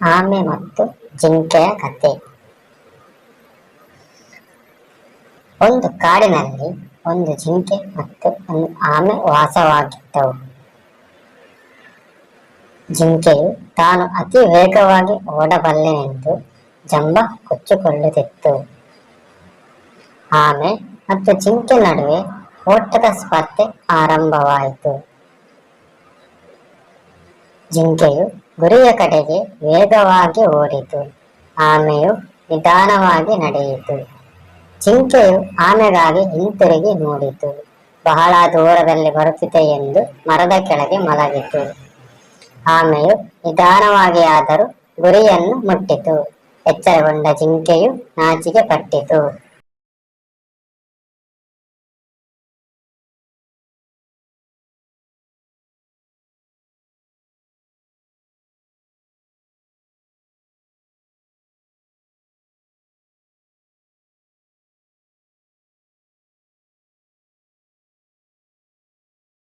ಆಮೆ ಮತ್ತು ಜಿಂಕೆಯ ಕತೆ. ಒಂದು ಕಾಡಿನಲ್ಲಿ ಒಂದು ಜಿಂಕೆ ಮತ್ತು ಒಂದು ಆಮೆ ವಾಸವಾಗಿದ್ದವು. ಜಿಂಕೆಯು ತಾನು ಅತಿ ವೇಗವಾಗಿ ಓಡಬಲ್ಲೆನೆಂದು ಜಂಬ ಕೊಚ್ಚಿಕೊಳ್ಳುತ್ತಿತ್ತು. ಆಮೆ ಮತ್ತು ಜಿಂಕೆ ನಡುವೆ ಓಟದ ಸ್ಪರ್ಧೆ ಆರಂಭವಾಯಿತು. ಜಿಂಕೆಯು ಗುರಿಯ ಕಡೆಗೆ ವೇಗವಾಗಿ ಓಡಿತು. ಆಮೆಯು ನಿಧಾನವಾಗಿ ನಡೆಯಿತು. ಜಿಂಕೆಯು ಆಮೆಗಾಗಿ ಹಿಂತಿರುಗಿ ನೋಡಿತು. ಬಹಳ ದೂರದಲ್ಲಿ ಬರುತ್ತಿದೆ ಎಂದು ಮರದ ಕೆಳಗೆ ಮಲಗಿತು. ಆಮೆಯು ನಿಧಾನವಾಗಿ ಆದರೂ ಗುರಿಯನ್ನು ಮುಟ್ಟಿತು. ಎಚ್ಚರಗೊಂಡ ಜಿಂಕೆಯು ನಾಚಿಕೆ ಪಟ್ಟಿತು.